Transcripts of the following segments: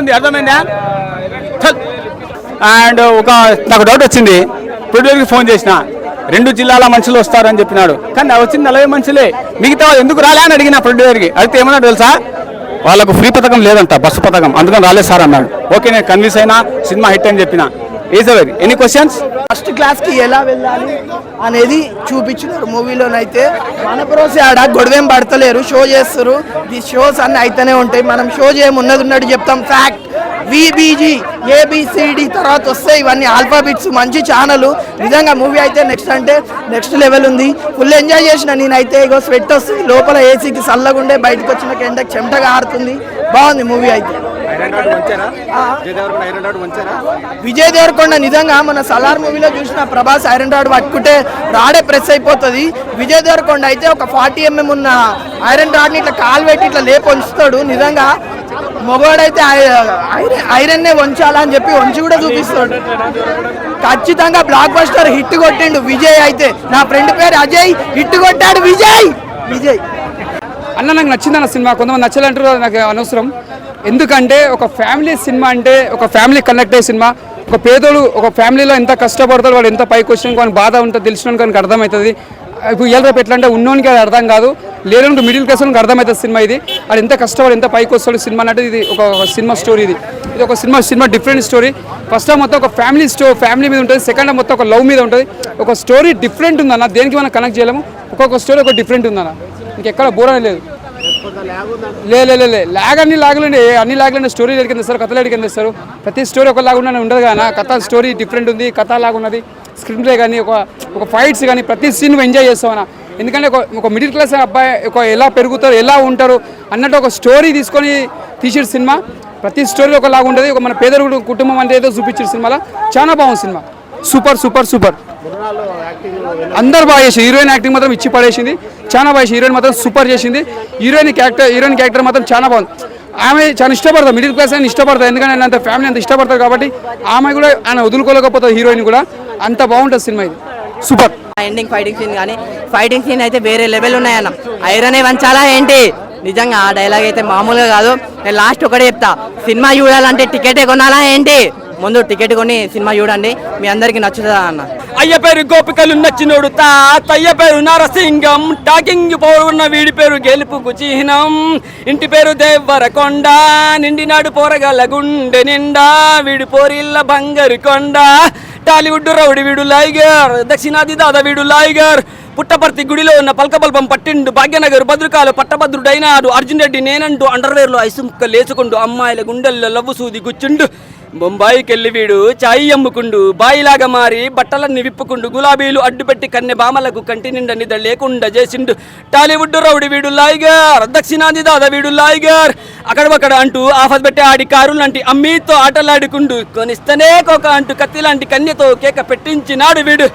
ఉంది. అర్థమైందా? అండ్ ఒక నాకు డౌట్ వచ్చింది. ప్రొడ్యూసర్కి ఫోన్ చేసిన. రెండు జిల్లాల మనుషులు వస్తారని చెప్పినాడు. కానీ నాకు వచ్చింది నలభై మనుషులే. మిగతా ఎందుకు రాలే అని అడిగిన ప్రొడ్యూసర్కి. అడిగితే ఏమన్నా తెలుసా? వాళ్ళకు ఫ్రీ పథకం లేదంట బస్సు పథకం. అందుకని రాలేదు సార్ అన్నాడు. ఓకే నేను కన్విన్స్ అయినా సినిమా హిట్ అని చెప్పిన. ఈజ్ ఎనీ క్వశ్చన్స్ ఫస్ట్ క్లాస్కి ఎలా వెళ్ళాలి అనేది చూపించినారు. మూవీలోనైతే మన ప్రోసే ఆడ గొడవేం పడతలేరు షో చేస్తారు. ఈ షోస్ అన్ని అయితేనే ఉంటాయి. మనం షో చేయమున్నది ఉన్నట్టు చెప్తాం. ఫ్యాక్ట్ విబీజీ ఏబిసిడి తర్వాత వస్తాయి ఇవన్నీ. ఆల్ఫాబిట్స్ మంచి ఛానల్ నిజంగా మూవీ అయితే నెక్స్ట్ అంటే నెక్స్ట్ లెవెల్ ఉంది. ఫుల్ ఎంజాయ్ చేసిన నేనైతే ఇగో స్వెట్ వస్తుంది. లోపల ఏసీకి చల్లగుండే బయటకు వచ్చిన ఎండకి చెమటగా ఆడుతుంది బాగుంది మూవీ అయితే. విజయ్ దేవరకొండ నిజంగా మన సలార్ మూవీలో చూసిన ప్రభాస్ ఐరన్ రాడ్ పట్టుకుంటే రాడే ప్రెస్ అయిపోతుంది. విజయ్ దేవరకొండ అయితే ఒక ఫార్టీ ఎంఎం ఉన్న ఐరన్ రాడ్ని ఇట్లా కాలు పెట్టి ఇట్లా లేపి ఉంచుతాడు. నిజంగా మగవాడైతే ఐరన్ ఐరన్నే వంచాలా అని చెప్పి వంచి కూడా చూపిస్తాడు. ఖచ్చితంగా బ్లాక్ బస్టర్ హిట్ కొట్టిండు విజయ్ అయితే. నా ఫ్రెండ్ పేరు అజయ్. హిట్ కొట్టాడు విజయ్. విజయ్. అన్న నాకు నచ్చింది అన్న సినిమా. కొంతమంది నచ్చలంటారు నాకు అనవసరం. ఎందుకంటే ఒక ఫ్యామిలీ సినిమా అంటే ఒక ఫ్యామిలీ కనెక్ట్ అయ్యే సినిమా. ఒక పేదోడు ఒక ఫ్యామిలీలో ఎంత కష్టపడతాడు వాడు ఎంత పైకి వచ్చినా వాని బాధ ఉంటుందో తెలిసిన కానీ అర్థమవుతుంది. ఇప్పుడు ఇయల రేపు ఎట్లా అంటే ఉన్నోనికి అది అర్థం కాదు లేదంటే మిడిల్ క్లాస్ వాళ్ళకి అర్థమవుతుంది సినిమా ఇది. అది ఎంత కష్టపడి ఎంత పైకి వస్తాడు సినిమా అంటే ఇది ఒక సినిమా స్టోరీ ఇది. ఇది ఒక cinema cinema different story first మొత్తం ఒక ఫ్యామిలీ స్టో ఫ్యామిలీ మీద ఉంటుంది సెకండ్ మొత్తం ఒక లవ్ మీద ఉంటుంది. ఒక స్టోరీ డిఫరెంట్ ఉందన్న దేనికి మనం కనెక్ట్ చేయలేము? ఒక్కొక్క స్టోరీ ఒక డిఫరెంట్ ఉందన్న. ఇంకెక్కడ బోర్ లేదు. లే లే లే, లే. లాగ్ అన్ని లాగులండి. అన్ని లాగులండి. స్టోరీ ఎడికి సార్ కథలు ఎడికి సార్. ప్రతి స్టోరీ ఒక లాగా ఉండదు కానీ కథ స్టోరీ డిఫరెంట్ ఉంది కథ లాగా ఉన్నది స్క్రీన్ ప్లే కానీ ఒక ఒక ఫైట్స్ కానీ ప్రతి సీన్ ఎంజాయ్ చేస్తామన్నా ఎందుకంటే ఒక ఒక మిడిల్ క్లాస్ అబ్బాయి ఒక ఎలా పెరుగుతారు ఎలా ఉంటారు అన్నట్టు ఒక స్టోరీ తీసుకొని తీసిన సినిమా. ప్రతి స్టోరీ ఒకలాగా ఉంటుంది ఒక మన పేదరు కుటుంబం అంటే ఏదో చూపించిన సినిమాలో. చాలా బాగుంది సినిమా. Super super super. అందరు బాగా చేసి హీరోయిన్ యాక్టింగ్ మాత్రం ఇచ్చి పడేసింది. చాలా బాగా హీరోయిన్ మాత్రం సూపర్ చేసింది. హీరోయిన్ క్యారెక్టర్ హీరోయిన్ క్యారెక్టర్ మాత్రం చాలా బాగుంది. ఆమె చాలా ఇష్టపడతాం. మిడిల్ క్లాస్ అని ఇష్టపడతాం. ఎందుకంటే అంత ఫ్యామిలీ అంత ఇష్టపడతారు కాబట్టి ఆమె కూడా ఆయన వదులుకోలేకపోతుంది హీరోయిన్ కూడా. అంత బాగుంటుంది సినిమా ఇది. సూపర్. ఎండింగ్ ఫైటింగ్ సీన్ కానీ ఫైటింగ్ సీన్ అయితే వేరే లెవెల్ ఉన్నాయన్న. ఐరనే వంచాలా ఏంటి? నిజంగా ఆ డైలాగ్ అయితే మామూలుగా కాదు. నేను లాస్ట్ ఒకటే చెప్తా. సినిమా చూడాలంటే టికెటే కొనాలా ఏంటి? ముందు టికెట్ కొని సినిమా చూడండి. మీ అందరికి నచ్చుతుందా అన్న? అయ్య పేరు గోపికలు నచ్చినోడు తాతయ్య పేరు నరసింగం. టాకింగ్ పోరున్న వీడి పేరు గెలుపుకు చిహ్నం. ఇంటి పేరు దేవరకొండ. నిండినాడు పోరగల గుండె నిండా. వీడి పోరిల్ల బంగారు కొండ. టాలీవుడ్ రౌడి వీడు లైగర్. దక్షిణాది దాదా వీడు లైగర్. పుట్టపర్తి గుడిలో ఉన్న పల్కబల్పం పట్టిండు భాగ్యనగర్. భద్రకాలు పట్టభద్రుడైనాడు. అర్జున్ రెడ్డి నేనంటూ అండర్వేర్లో ఐసుముక్క లేచుకుంటూ అమ్మాయిల గుండెల్లో లవ్వు సూది గుచ్చుండు. బొంబాయికి వెళ్ళి వీడు చాయి అమ్ముకుండు బాయిలాగా మారి బట్టలన్నీ విప్పుకుండు గులాబీలు అడ్డుపెట్టి కన్నె బామలకు కంటి నిండా నిద్ర లేకుండా చేసిండు. టాలీవుడ్ రౌడి వీడు లాయిగర్ దక్షిణాది దాదా వీడు లాయిగర్. అక్కడ అంటూ ఆఫర్ పెట్టి ఆడి కారు లాంటి అమ్మీతో ఆటలాడుకుండు. కొనిస్తనే కోక అంటూ కత్తి లాంటి కన్యతో కేక పెట్టించినాడు వీడు.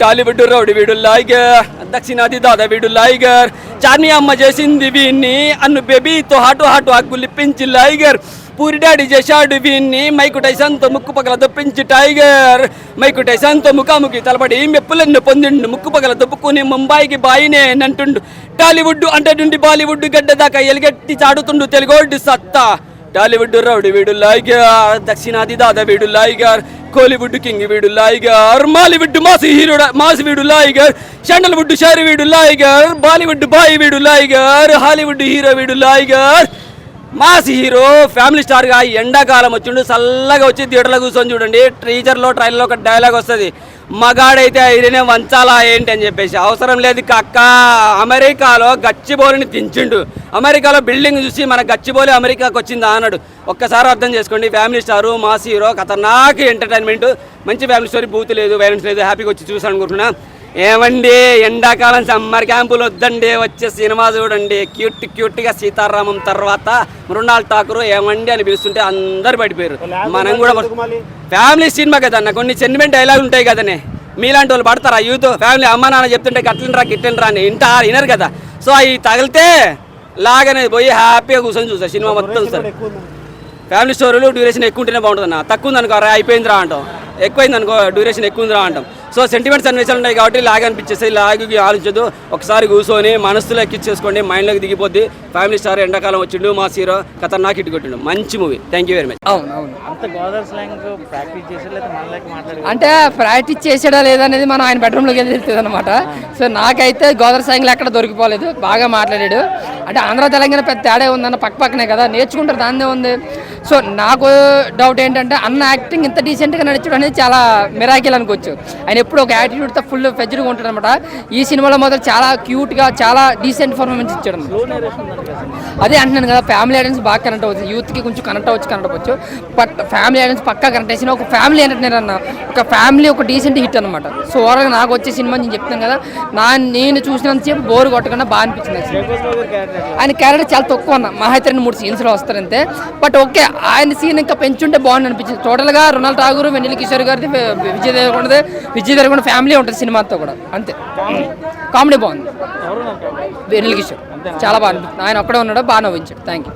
టాలీవుడ్ రౌడి వీడు లాయిగర్ దక్షిణాది దాదా వీడు లాయిగర్. చార్మి అమ్మ చేసింది వీణ్ణి అన్ను బేబీతో హాటు హాటు అగ్గులిప్పించి లిప్పించి లాయిగర్. పూరి డాడీ చేశాడు వీన్ని. మైకు టైసన్తో ముక్కు పగల దొప్పించి టైగర్. మైకు టైసన్తో ముఖాముఖి తలపడి మెప్పులెన్ను పొందిండు. ముక్కు పగల దొప్పుకుని ముంబాయికి బాయినే అంటుండు టాలీవుడ్ అంటేటుండి బాలీవుడ్ గడ్డ దాకా ఎలుగెట్టి చాడుతుండు తెలుగోడ్డు సత్తా. టాలీవుడ్ రౌడి వీడు లాయిగార్ దక్షిణాది దాదా వీడు లాయిగార్ కోలీవుడ్ కింగ్ వీడు లాయిగార్ మాలీవుడ్ మాసి హీరో మాసి వీడు లాయిగర్ షండల్వుడ్ షారి వీడు లాయిగర్ బాలీవుడ్ బాయి వీడు లాయిగర్ హాలీవుడ్ హీరో వీడు లాయిగర్ మాస్ హీరో ఫ్యామిలీ స్టార్గా ఎండాకాలం వచ్చిండు. చల్లగా వచ్చి థియేటర్లో కూర్చొని చూడండి. టీచర్లో ట్రైల్లో ఒక డైలాగ్ వస్తుంది. మగాడైతే ఐరనే వంచాలా ఏంటి అని చెప్పేసి. అవసరం లేదు కక్క. అమెరికాలో గచ్చిబోలిని దించిండు. అమెరికాలో బిల్డింగ్ చూసి మన గచ్చిబోలి అమెరికాకి వచ్చిందా అన్నాడు. ఒక్కసారి అర్థం చేసుకోండి. ఫ్యామిలీ స్టారు మాస్ హీరో ఖతర్నాక్ ఎంటర్టైన్మెంట్. మంచి ఫ్యామిలీ స్టోరీ బూత్ లేదు వైలెన్స్ లేదు. హ్యాపీగా వచ్చి చూసాను అనుకుంటున్నా ఏమండి? ఎండాకాలం సమ్మర్ క్యాంపులు వద్దండి. వచ్చే సినిమా చూడండి. క్యూట్ క్యూట్గా సీతారామం తర్వాత మృణాల్ ఠాకూర్ ఏమండి అని పిలుస్తుంటే అందరు పడిపోయారు. మనం కూడా ఫ్యామిలీ సినిమా కదన్న కొన్ని సెంటిమెంట్ డైలాగ్ ఉంటాయి కదనే. మీలాంటి వాళ్ళు పడతారా? యూత్ ఫ్యామిలీ అమ్మ నాన్న చెప్తుంటే కట్టినరా గిట్టినరా అని. ఇంట వినరు కదా. సో అవి తగిలితే లాగనే పోయి హ్యాపీగా కూర్చొని చూస్తారు సినిమా మొత్తం సార్. ఫ్యామిలీ స్టోరీలు డ్యూరేషన్ ఎక్కువ ఉంటేనే బాగుంటుంది అన్న తక్కువ ఉంది అనుకో రా అయిపోయిందిరా అంటాం. ఎక్కువైంది అనుకో డ్యూరేషన్ ఎక్కువ ఉందిరా అంటాం. సో సెంటిమెంట్స్ అన్వేషాలు ఉన్నాయి కాబట్టి లాగ్ అనిపించేసి లాగ్ ఆలోచించదు ఒకసారి కూర్చొని మనసులో ఎక్కించేసుకోండి మైండ్లోకి దిగిపోద్ది. ఫ్యామిలీ స్టార్ ఎండాకాలం వచ్చిండు మా హీరో ఖతర్నాక్ ఇటు కొట్టిండు. మంచి movie thank you very much అవును అవును. అంత గోదావరి స్లాంగ్ ప్రాక్టీస్ చేసి లేదా మనలోకి మాట్లాడి అంటే ప్రాక్టీస్ చేసాడా లేదనేది మనం ఆయన బెడ్రూమ్లోకి వెళ్ళి తెలుస్తుంది అనమాట సో నాకైతే గోదావరి సాంగ్లు ఎక్కడ దొరికిపోలేదు. బాగా మాట్లాడాడు. అంటే ఆంధ్ర తెలంగాణ పెద్ద తేడా ఉందన్న పక్క పక్కనే కదా. నేర్చుకుంటారు దాన్నే ఉంది. సో నాకు డౌట్ ఏంటంటే అన్న యాక్టింగ్ ఇంత డీసెంట్గా నడిచడం అనేది చాలా మిరాకిల్ అనుకోవచ్చు. ఆయన ఎప్పుడు ఒక యాటిట్యూడ్తో ఫుల్ ఫెజ్డ్గా ఉంటాడు అనమాట ఈ సినిమాలో మాత్రం చాలా క్యూట్గా చాలా డీసెంట్ పర్ఫార్మెన్స్ ఇచ్చాడు అదే అంటున్నాను కదా ఫ్యామిలీ ఆడియన్స్ బాగా కనెక్ట్ అవ్వచ్చు యూత్కి కొంచెం కనెక్ట్ అవ్వచ్చు కనెక్ట్ అవ్వచ్చు. బట్ ఫ్యామిలీ ఐడెన్స్ పక్కా కనెక్ట్ చేసిన ఒక ఫ్యామిలీ ఎంటర్టైనర్ అన్న ఒక ఫ్యామిలీ ఒక డీసెంట్ హిట్ అనమాట సో ఓవరాల్గా నాకు వచ్చే సినిమా నేను చెప్తాను కదా నా నేను చూసినంతసేపు బోర్ కొట్టకుండా బాగా అనిపించింది ఆయన క్యారెక్టర్ చాలా తక్కువ అన్న. మహా అయితే రెండు మూడు సీన్స్లో వస్తారంతే బట్ ఓకే ఆయన సీన్ ఇంకా పెంచుంటే బాగుంది అనిపించింది. టోటల్గా రొనాల్డ్ ఠాగూర్ వెన్నెల కిషోర్ గారిది విజయ్ దేవరకొండది విజయ్ దేవరకొండ ఫ్యామిలీ ఉంటుంది సినిమాతో కూడా. అంతే. కామెడీ బాగుంది. వెన్నెల కిషోర్. చాలా బాగా ఆయన ఒక్కడే ఉన్నాడు బాగా నవ్వించాడు. Thank you